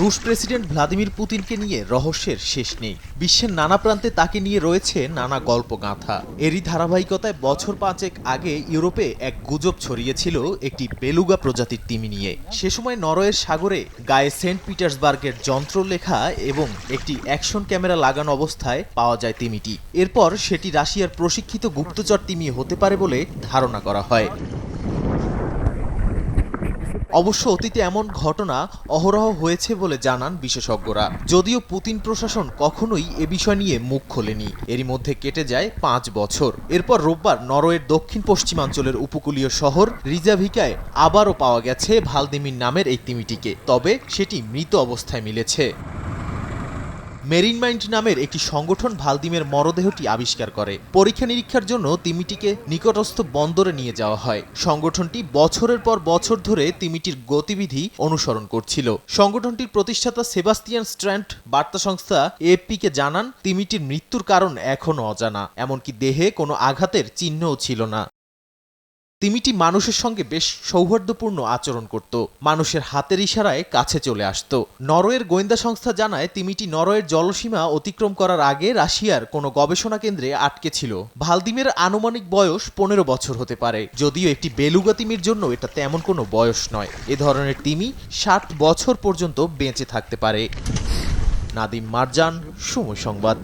রুশ president Vladimir পুতিনকে নিয়ে রহস্যের শেষ নেই। বিশ্বের নানা প্রান্তে তাকে নিয়ে রয়েছে নানা গল্পগাথা। এরই ধারাবাহিকতায় বছর পাঁচেক আগে ইউরোপে এক গুজব ছড়িয়েছিল একটি বেলুগা প্রজাতির তিমি নিয়ে। সে সময় নরওয়ের সাগরে গায়ে সেন্ট পিটার্সবার্গের যন্ত্র লেখা এবং একটি অ্যাকশন ক্যামেরা লাগানো অবস্থায় পাওয়া যায় তিমিটি। এরপর সেটি রাশিয়ার প্রশিক্ষিত গুপ্তচর তিমি হতে পারে বলে ধারণা করা হয়। অবশ্য অতীতে এমন ঘটনা অহরহ হয়েছে বলে জানান বিশেষজ্ঞরা। যদিও পুতিন প্রশাসন কখনোই এ বিষয় নিয়ে মুখ খোলেনি। এরই মধ্যে কেটে যায় পাঁচ বছর। এরপর রোববার নরওয়ের দক্ষিণ পশ্চিমাঞ্চলের উপকূলীয় শহর রিজাভিকায় আবারও পাওয়া গেছে ভালদিমির নামের এই তিমিটিকে। তবে সেটি মৃত অবস্থায় মিলেছে। মেরিন মাইন্ড নামের একটি সংগঠন ভালদিমের মরদেহটি আবিষ্কার করে। পরীক্ষা নিরীক্ষার জন্য তিমিটিকে নিকটস্থ বন্দরে নিয়ে যাওয়া হয়। সংগঠনটি বছরের পর বছর ধরে তিমিটির গতিবিধি অনুসরণ করছিল। সংগঠনটির প্রতিষ্ঠাতা সেবাস্তিয়ান স্ট্র্যান্ড বার্তা সংস্থা এএফপিকে জানান, তিমিটির মৃত্যুর কারণ এখনও অজানা, এমনকি দেহে কোনো আঘাতের চিহ্নও ছিল না। তিমিটি মানুষের সঙ্গে বেশ সৌহার্দ্যপূর্ণ আচরণ করত। মানুষের হাতের ইশারায় কাছে চলে আসত। নরওয়ের গোয়েন্দা সংস্থা জানায়, তিমিটি নরওয়ের জলসীমা অতিক্রম করার আগে রাশিয়ার কোনো গবেষণা কেন্দ্রে আটকে ছিল। ভালদিমের আনুমানিক বয়স পনেরো বছর হতে পারে। যদিও একটি বেলুগা তিমির জন্য এটা তেমন কোনো বয়স নয়। এ ধরনের তিমি ষাট বছর পর্যন্ত বেঁচে থাকতে পারে। নাদিম মারজান, সময় সংবাদ।